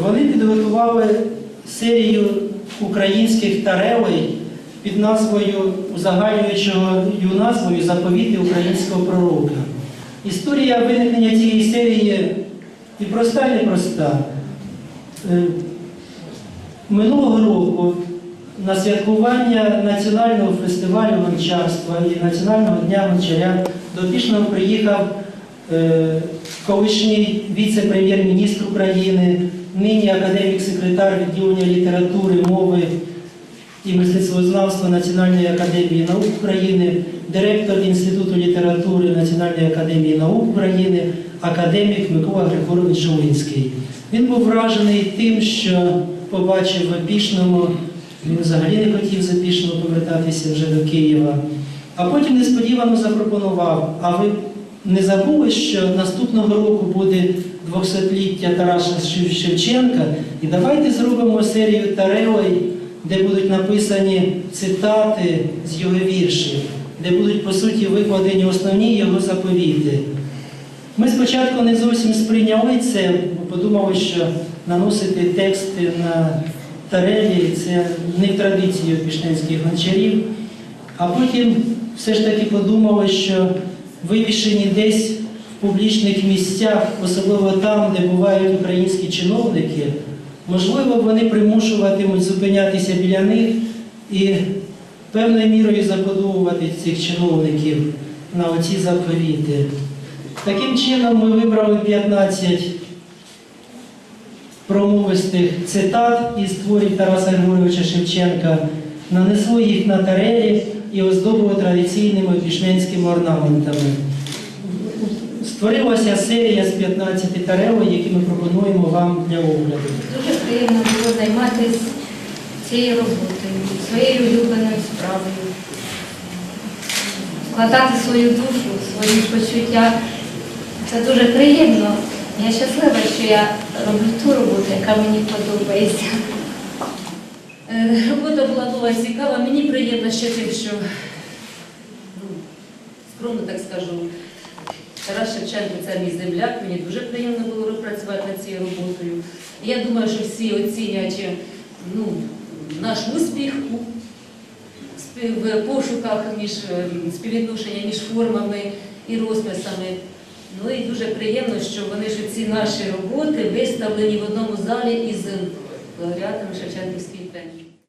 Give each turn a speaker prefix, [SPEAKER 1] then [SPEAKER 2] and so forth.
[SPEAKER 1] Вони підготували серію українських тарелей під назвою узагальнюючого назвою Заповіти українського пророка. Історія виникнення цієї серії і проста, і непроста. Е, Минулого року на святкування національного фестивалю гончарства і Національного дня гончаря до Пішного приїхав е, колишній віце-прем'єр-міністр України, нині академік-секретар відділення літератури, мови і мистецтвознавства Національної академії наук України, директор Інституту літератури Національної академії наук України, академік Микола Григорович Жолинський. Він був вражений тим, що побачив в Опішному, він взагалі не хотів з Опішного повертатися вже до Києва. А потім несподівано запропонував, а ви не забули, що наступного року буде 200-ліття Тараса Шевченка, і давайте зробимо серію тарелей, де будуть написані цитати з його віршів, де будуть по суті викладені основні його заповіти. Ми спочатку не зовсім сприйняли це, бо подумали, що наносити тексти на тарелі це не в традиції пішненських гончарів. А потім все ж таки подумали, що вивішені десь в публічних місцях, особливо там, де бувають українські чиновники, можливо, вони примушуватимуть зупинятися біля них і певною мірою закодовувати цих чиновників на оці заповіти. Таким чином ми вибрали 15 промовистих цитат із творів Тараса Григоровича Шевченка, нанесли їх на тарелі і оздобили традиційними пішненськими орнаментами. Створилася серія з 15 тарелей, які ми пропонуємо вам для огляду.
[SPEAKER 2] Дуже приємно було займатися цією роботою, своєю улюбленою справою, вкладати свою душу, свої почуття. Це дуже приємно. Я щаслива, що я роблю ту роботу, яка мені подобається.
[SPEAKER 3] Робота була була цікава. Мені приємно ще тим, що ну, скромно так скажу. Тарас Шевченко це мій земляк, мені дуже приємно було працювати над цією роботою. Я думаю, що всі оцінять ну, наш успіх в пошуках між е, співвідношення між формами і розписами. Ну і дуже приємно, що вони ж ці наші роботи виставлені в одному залі із лауреатами Шевченківської премії.